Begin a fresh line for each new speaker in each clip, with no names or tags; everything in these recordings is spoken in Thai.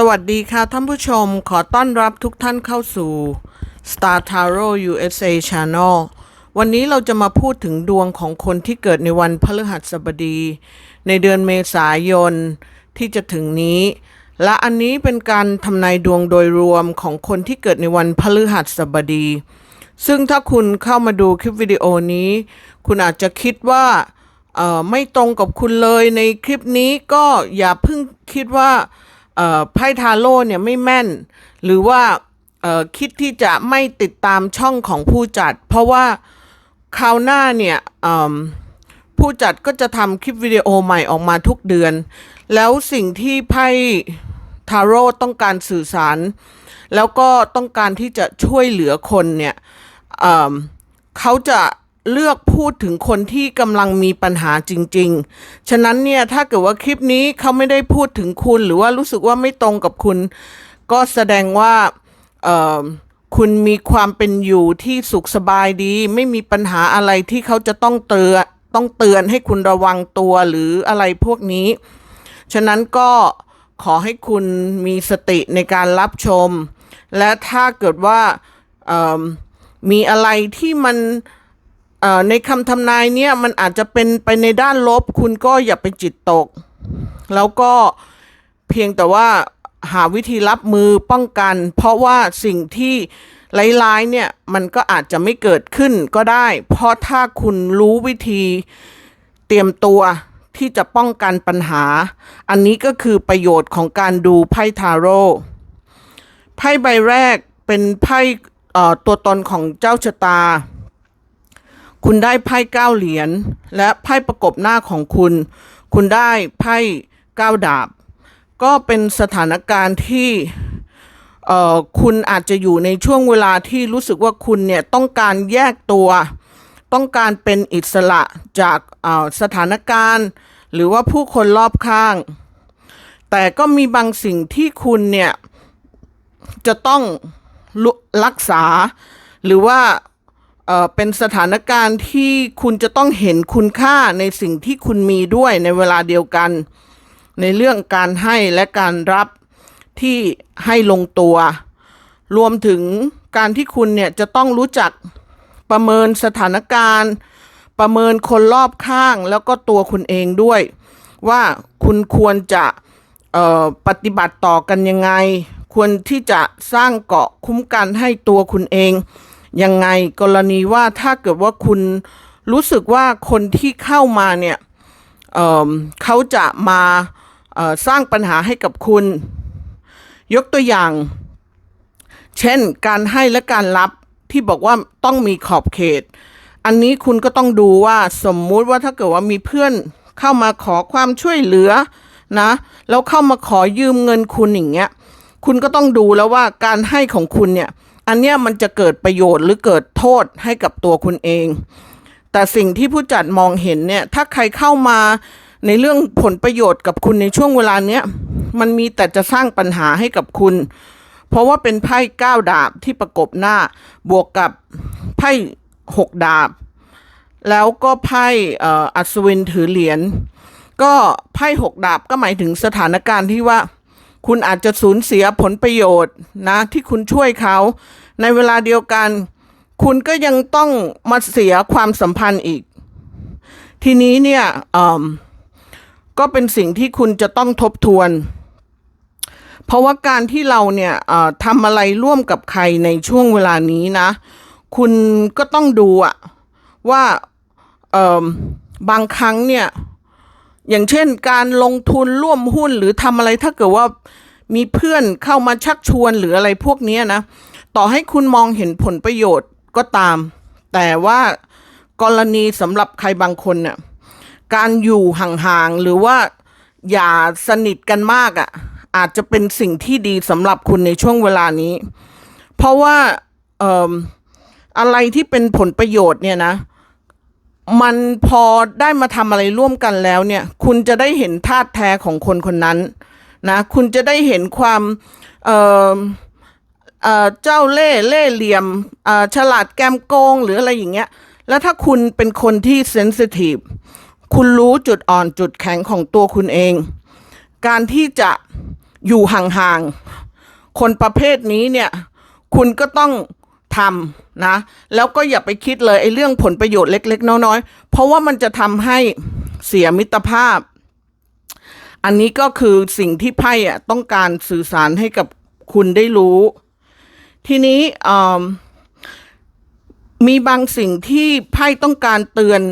สวัสดีค่ะท่านผู้ชมขอต้อนรับทุกท่านเข้าสู่ Star Tarot USA Channel วันนี้เราจะมาพูดถึงดวงของคนที่เกิดในวันพฤหัสบดี ในเดือนเมษายนที่จะถึงนี้ และอันนี้เป็นการทำนายดวงโดยรวมของคนที่เกิดในวันพฤหัสบดี ซึ่งถ้าคุณเข้ามาดูคลิปวิดีโอนี้ คุณอาจจะคิดว่าไม่ตรงกับคุณเลยในคลิปนี้ก็อย่าเพิ่งคิดว่า ไพ่ทาโร่เนี่ยไม่แม่น หรือว่าคิดที่จะไม่ติดตามช่องของผู้จัด เพราะว่าคราวหน้าเนี่ยผู้จัดก็จะทำคลิปวิดีโอใหม่ออกมาทุกเดือน แล้วสิ่งที่ไพ่ทาโร่ต้องการสื่อสาร แล้วก็ต้องการที่จะช่วยเหลือคนเนี่ยเเขาจะ เลือกพูดถึงคนที่กำลังมีปัญหาจริง ๆ ฉะนั้นเนี่ยถ้าเกิดว่าคลิปนี้เขาไม่ได้พูดถึงคุณหรือว่ารู้สึกว่าไม่ตรงกับคุณ ก็แสดงว่าคุณมีความเป็นอยู่ที่สุขสบายดี ไม่มีปัญหาอะไรที่เขาจะต้องเตือนต้องเตือนให้คุณระวังตัวหรืออะไรพวกนี้ ฉะนั้นก็ขอให้คุณมีสติในการรับชม และถ้าเกิดว่ามีอะไรที่มัน ในคำทำนายเนี่ยมันอาจจะเป็นไปในด้านลบ คุณก็อย่าไปจิตตก แล้วก็เพียงแต่ว่าหาวิธีรับมือป้องกัน เพราะว่าสิ่งที่ร้ายๆเนี่ยมันก็อาจจะไม่เกิดขึ้นก็ได้ เพราะถ้าคุณรู้วิธีเตรียมตัวที่จะป้องกันปัญหา อันนี้ก็คือประโยชน์ของการดูไพ่ทาโร่ไพ่ใบแรกเป็นไพ่ตัวตนของเจ้าชะตา คุณได้ไพ่เก้าเหรียญและไพ่ประกบหน้าของคุณ คุณได้ไพ่เก้าดาบ ก็เป็นสถานการณ์ที่เอ่อคุณอาจจะอยู่ในช่วงเวลาที่รู้สึกว่าคุณเนี่ยต้องการแยกตัว ต้องการเป็นอิสระจากสถานการณ์ หรือว่าผู้คนรอบข้าง แต่ก็มีบางสิ่งที่คุณเนี่ยจะต้องรักษาหรือว่า เอ่อเป็นสถานการณ์ที่คุณจะต้องเห็นคุณค่าในสิ่งที่คุณมีด้วยในเวลาเดียวกัน ในเรื่องการให้และการรับที่ให้ลงตัว รวมถึงการที่คุณเนี่ยจะต้องรู้จักประเมินสถานการณ์ ประเมินคนรอบข้างแล้วก็ตัวคุณเองด้วย ว่าคุณควรจะปฏิบัติต่อกันยังไง ควรที่จะสร้างเกาะคุ้มกันให้ตัวคุณเอง ยังไงกรณีว่าถ้าเกิดว่าคุณรู้สึกว่าคนที่เข้ามาเนี่ยเเขาจะมาสร้างปัญหาให้กับคุณ ยกตัวอย่าง เช่นการให้และการรับที่บอกว่าต้องมีขอบเขต อันนี้คุณก็ต้องดูว่าสมมุติว่าถ้าเกิดว่ามีเพื่อนเข้ามาขอความช่วยเหลือนะแล้วเข้ามาขอยืมเงินคุณอย่างเงี้ยคุณก็ต้องดูแล้วว่าการให้ของคุณเนี่ย อันเนี้ยมันจะเกิดประโยชน์หรือเกิดโทษให้กับตัวคุณเอง แต่สิ่งที่ผู้จัดมองเห็นเนี่ย ถ้าใครเข้ามาในเรื่องผลประโยชน์กับคุณในช่วงเวลาเนี้ย มันมีแต่จะสร้างปัญหาให้กับคุณ เพราะว่าเป็นไพ่เก้าดาบที่ประกบหน้า บวกกับไพ่หกดาบ แล้วก็ไพ่อัศวินถือเหรียญ ก็ไพ่หกดาบก็หมายถึงสถานการณ์ที่ว่า คุณอาจจะสูญเสียผลประโยชน์นะที่คุณช่วยเขา ในเวลาเดียวกัน คุณก็ยังต้องมาเสียความสัมพันธ์อีก ทีนี้เนี่ยก็เป็นสิ่งที่คุณจะต้องทบทวน เพราะว่าการที่เราเนี่ยทำอะไรร่วมกับใครในช่วงเวลานี้นะ คุณก็ต้องดูอะว่าบางครั้งเนี่ยอย่างเช่นการลงทุนร่วมหุ้นหรือทำอะไรถ้าเกิดว่า มีเพื่อนเข้ามาชักชวนหรืออะไรพวกนี้นะ ต่อให้คุณมองเห็นผลประโยชน์ก็ตาม แต่ว่ากรณีสำหรับใครบางคนเนี่ยการอยู่ห่างๆหรือว่าอย่าสนิทกันมากอะ่ะ อาจจะเป็นสิ่งที่ดีสำหรับคุณในช่วงเวลานี้ เพราะว่าเอ่มอะไรที่เป็นผลประโยชน์เนี่ยนะ มันพอได้มาทำอะไรร่วมกันแล้วเนี่ย คุณจะได้เห็นธาตุแท้ของคนคนนั้น นะคุณจะได้เห็นความเอ่อเอ่อเจ้าเล่เล่เหลี่ยมเอ่อฉลาดแกมโกงหรืออะไรอย่างเงี้ย แล้วถ้าคุณเป็นคนที่เซนซิทีฟคุณรู้จุดอ่อนจุดแข็งของตัวคุณเอง การที่จะอยู่ห่างๆ คนประเภทนี้เนี่ย คุณก็ต้องทำนะ แล้วก็อย่าไปคิดเลยไอ้เรื่องผลประโยชน์เล็ก ๆ น้อยๆ เพราะว่ามันจะทำให้เสียมิตรภาพ อันนี้ก็คือสิ่งที่ไพ่อะต้องการสื่อสารให้กับคุณได้รู้ ทีนี้มีบางสิ่งที่ไพ่ต้องการเตือน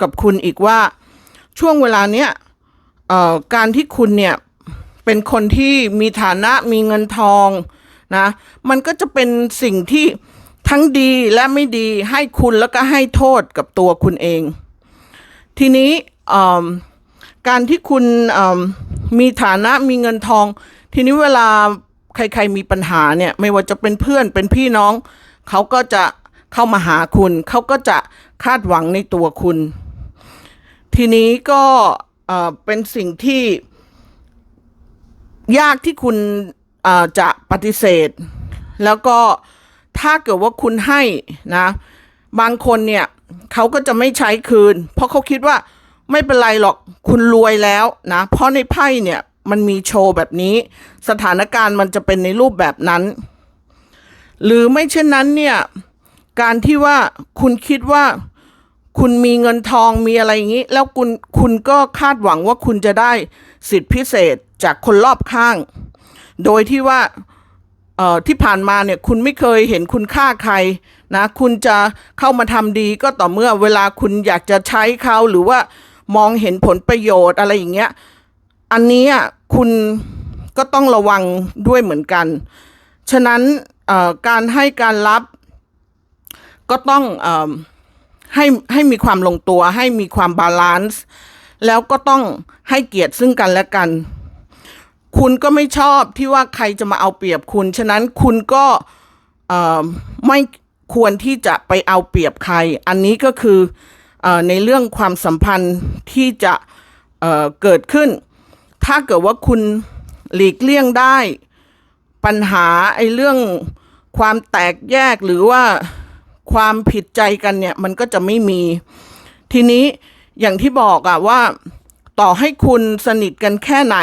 กับคุณอีกว่า ช่วงเวลาเนี้ยการที่คุณเนี่ยเป็นคนที่มีฐานะมีเงินทองนะมันก็จะเป็นสิ่งที่ทั้งดีและไม่ดีให้คุณแล้วก็ให้โทษกับตัวคุณเอง ทีนี้ การที่คุณมีฐานะมีเงินทอง ทีนี้เวลาใคร ๆ มีปัญหาเนี่ย ไม่ว่าจะเป็นเพื่อนเป็นพี่น้อง เขาก็จะเข้ามาหาคุณ เขาก็จะคาดหวังในตัวคุณ ทีนี้ก็เป็นสิ่งที่ยากที่คุณจะปฏิเสธ แล้วก็ถ้าเกิดว่าคุณให้นะ บางคนเนี่ยเขาก็จะไม่ใช้คืน เพราะเขาคิดว่า ไม่เป็นไรหรอกคุณรวยแล้วนะ เพราะในไพ่เนี่ยมันมีโชว์แบบนี้ สถานการณ์มันจะเป็นในรูปแบบนั้น หรือไม่เช่นนั้นเนี่ย การที่ว่าคุณคิดว่าคุณมีเงินทองมีอะไรอย่างนี้ แล้วคุณคุณก็คาดหวังว่าคุณจะได้สิทธิพิเศษจากคนรอบข้าง โดยที่ว่าเอ่อที่ผ่านมาเนี่ยคุณไม่เคยเห็นคุณค่าใครนะ คุณจะเข้ามาทำดีก็ต่อเมื่อเวลาคุณอยากจะใช้เขาหรือว่า มองเห็นผลประโยชน์อะไรอย่างเงี้ย อันนี้คุณก็ต้องระวังด้วยเหมือนกัน ฉะนั้นการให้การรับก็ต้องอให้ให้มีความลงตัว ให้มีความบาลานซ์แล้วก็ต้องให้เกียรติซึ่งกันและกัน คุณก็ไม่ชอบที่ว่าใครจะมาเอาเปรียบคุณ ฉะนั้นคุณก็ไม่ควรที่จะไปเอาเปรียบใคร อันนี้ก็คือ ในเรื่องความสัมพันธ์ที่จะเเกิดขึ้น ถ้าเกิดว่าคุณหลีกเลี่ยงได้ปัญหาไอ้เรื่องความแตกแยกหรือว่าความผิดใจกันเนี่ยมันก็จะไม่มี ทีนี้อย่างที่บอกอะว่า ต่อให้คุณสนิทกันแค่ไหน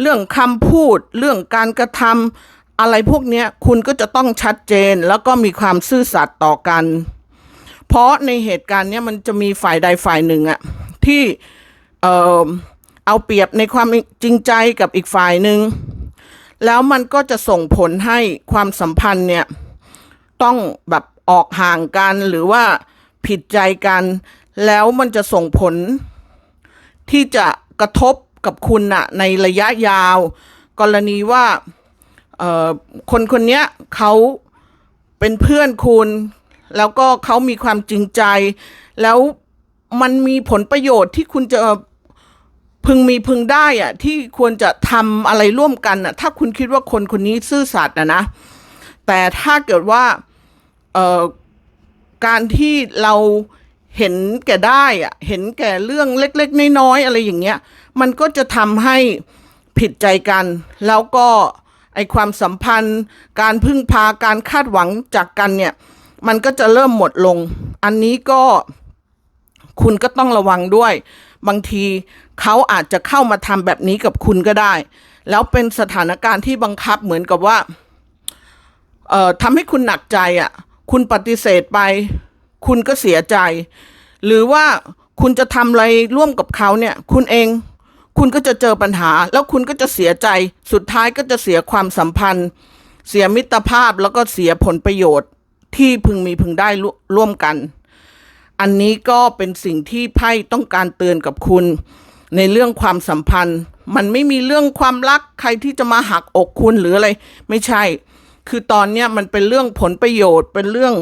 เรื่องคำพูด เรื่องการกระทำอะไรพวกเนี้ยคุณก็จะต้องชัดเจนแล้วก็มีความซื่อสัตย์ต่อกัน เพราะในเหตุการณ์เนี้ยมันจะมีฝ่ายใดฝ่ายหนึ่งอะที่เออเอาเปรียบในความจริงใจกับอีกฝ่ายหนึ่งแล้วมันก็จะส่งผลให้ความสัมพันธ์เนี่ยต้องแบบออกห่างกันหรือว่าผิดใจกัน แล้วมันจะส่งผล ที่จะกระทบกับคุณนะในระยะยาว กรณีว่าเอ่อคนคนเนี้ยเขาเป็นเพื่อนคุณ แล้วก็เขามีความจริงใจ แล้วมันมีผลประโยชน์ที่คุณจะพึงมีพึงได้อะที่ควรจะทำอะไรร่วมกันอะถ้าคุณคิดว่าคนคนนี้ซื่อสัตย์อะนะ แต่ถ้าเกิดว่าเอ่อการที่เราเห็นแก่ได้อะเห็นแก่เรื่องเล็ก ๆ น้อยๆอะไรอย่างเงี้ย มันก็จะทำให้ผิดใจกัน แล้วก็ไอความสัมพันธ์ การพึ่งพาการคาดหวังจากกันเนี่ย มันก็จะเริ่มหมดลง อันนี้ก็คุณก็ต้องระวังด้วย บางทีเขาอาจจะเข้ามาทำแบบนี้กับคุณก็ได้ แล้วเป็นสถานการณ์ที่บังคับเหมือนกับว่าเอ่อทำให้คุณหนักใจอะ คุณปฏิเสธไป คุณก็เสียใจ หรือว่าคุณจะทำอะไรร่วมกับเขาเนี่ย คุณเอง คุณก็จะเจอปัญหา แล้วคุณก็จะเสียใจ สุดท้ายก็จะเสียความสัมพันธ์ เสียมิตรภาพแล้วก็เสียผลประโยชน์ ที่พึงมีพึงได้ร่วมกัน อันนี้ก็เป็นสิ่งที่ไพ่ต้องการเตือนกับคุณ ในเรื่องความสัมพันธ์ มันไม่มีเรื่องความรักใครที่จะมาหักอกคุณหรืออะไร ไม่ใช่ คือตอนเนี้ยมันเป็นเรื่องผลประโยชน์ เป็นเรื่อง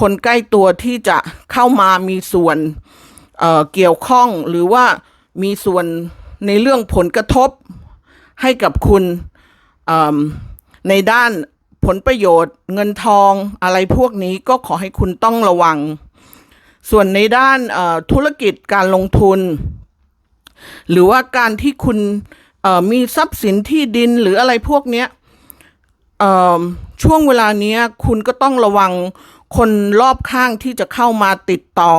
คนใกล้ตัวที่จะเข้ามามีส่วนเเกี่ยวข้องหรือว่ามีส่วนในเรื่องผลกระทบให้กับคุณในด้าน ลประโยชน์ เงินทองอะไรพวกนี้ก็ขอให้คุณต้องระวัง ส่วนในด้านธุรกิจการลงทุน หรือว่าการที่คุณมีทรัพย์สินที่ดินหรืออะไรพวกนี้ช่วงเวลาเนี้ยคุณก็ต้องระวังคนรอบข้างที่จะเข้ามาติดต่อ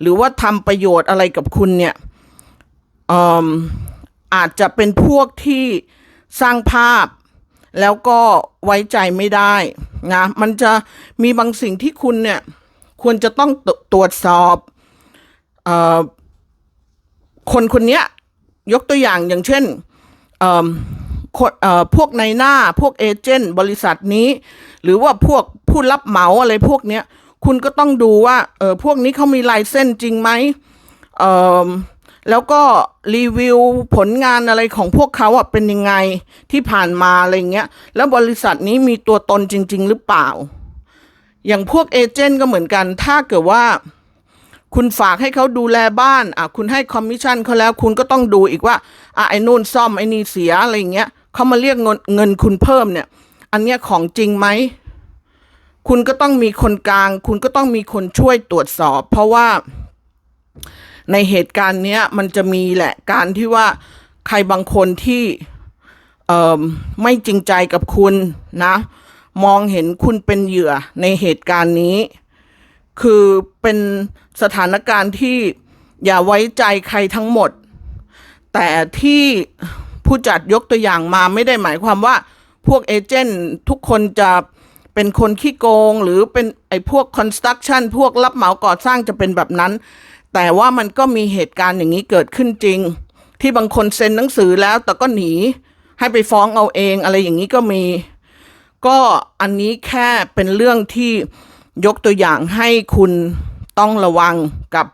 หรือว่าทำประโยชน์อะไรกับคุณเนี่ยออาจจะเป็นพวกที่สร้างภาพ แล้วก็ไว้ใจไม่ได้นะมันจะมีบางสิ่งที่คุณเนี่ยควรจะต้องตตรวจสอบออคนคนนี้ยกตัวอย่างอย่างเช่นพวกในหน้าพวกเอเจนต์บริษัทนี้ หรือว่าพวกผู้รับเหมาอะไรพวกเนี้ยคุณก็ต้องดูว่าเออพวกนี้เขามีลายเส้นจริงไหมเออ แล้วก็รีวิวผลงานอะไรของพวกเขาอะเป็นยังไงที่ผ่านมาอะไรเงี้ย แล้วบริษัทนี้มีตัวตนจริง ๆ หรือเปล่า อย่างพวกเอเจนต์ก็เหมือนกัน ถ้าเกิดว่า คุณฝากให้เขาดูแลบ้านอะคุณให้คอมมิชชั่นเขาแล้ว คุณก็ต้องดูอีกว่าอะไอ้นู่นซ่อมไอ้นี่เสียอะไรเงี้ยเขามาเรียกเงินเงินคุณเพิ่มเนี่ย อันเนี้ยของจริงไหมคุณก็ต้องมีคนกลาง คุณก็ต้องมีคนช่วยตรวจสอบ เพราะว่า ในเหตุการณ์เนี้ยมันจะมีแหละการที่ว่าใครบางคนที่เอ่อไม่จริงใจกับคุณนะ มองเห็นคุณเป็นเหยื่อในเหตุการณ์นี้ คือเป็นสถานการณ์ที่อย่าไว้ใจใครทั้งหมด แต่ที่ผู้จัดยกตัวอย่างมาไม่ได้หมายความว่าพวกเอเจนต์ทุกคนจะเป็นคนขี้โกง หรือเป็นไอ้พวกคอนสตรักชั่นพวกรับเหมาก่อสร้างจะเป็นแบบนั้น แต่ว่ามันก็มีเหตุการณ์อย่างนี้เกิดขึ้นจริง ที่บางคนเซ็นหนังสือแล้วแต่ก็หนี ให้ไปฟ้องเอาเองอะไรอย่างนี้ก็มี ก็อันนี้แค่เป็นเรื่องที่ยกตัวอย่างให้คุณต้องระวังกับ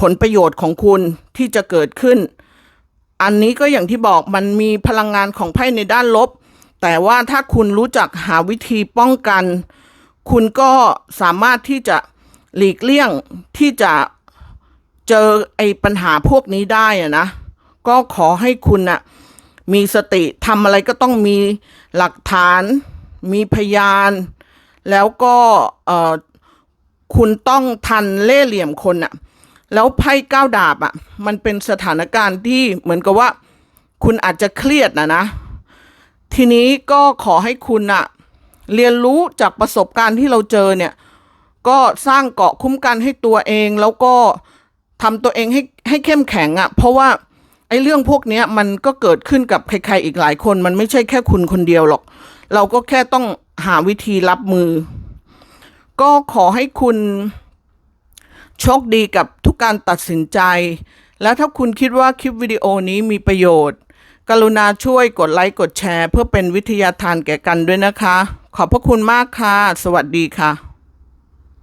ผลประโยชน์ของคุณที่จะเกิดขึ้น อันนี้ก็อย่างที่บอกมันมีพลังงานของไพ่ในด้านลบ แต่ว่าถ้าคุณรู้จักหาวิธีป้องกัน คุณก็สามารถที่จะหลีกเลี่ยงที่จะ เจอไอ้ปัญหาพวกนี้ได้อะนะ ก็ขอให้คุณน่ะมีสติทำอะไรก็ต้องมีหลักฐาน มีพยาน แล้วก็เอ่อคุณต้องทันเล่เหลี่ยมคนอะแล้วไพ่ก้าวดาบอะมันเป็นสถานการณ์ที่เหมือนกับว่า คุณอาจจะเครียดนะนะ ทีนี้ก็ขอให้คุณอะเรียนรู้จากประสบการณ์ที่เราเจอเนี่ย ก็สร้างเกาะคุ้มกันให้ตัวเองแล้วก็ ทำตัวเองให้ให้เข้มแข็งอะเพราะว่าไอ้เรื่องพวกเนี้ยมันก็เกิดขึ้นกับใครๆอีกหลายคน มันไม่ใช่แค่คุณคนเดียวหรอก เราก็แค่ต้องหาวิธีรับมือ ก็ขอให้คุณโชคดีกับทุกการตัดสินใจ และถ้าคุณคิดว่าคลิปวิดีโอนี้มีประโยชน์ กรุณาช่วยกดไลค์กดแชร์ เพื่อเป็นวิทยาทานแก่กันด้วยนะคะ ขอบพระคุณมากค่ะ สวัสดีค่ะ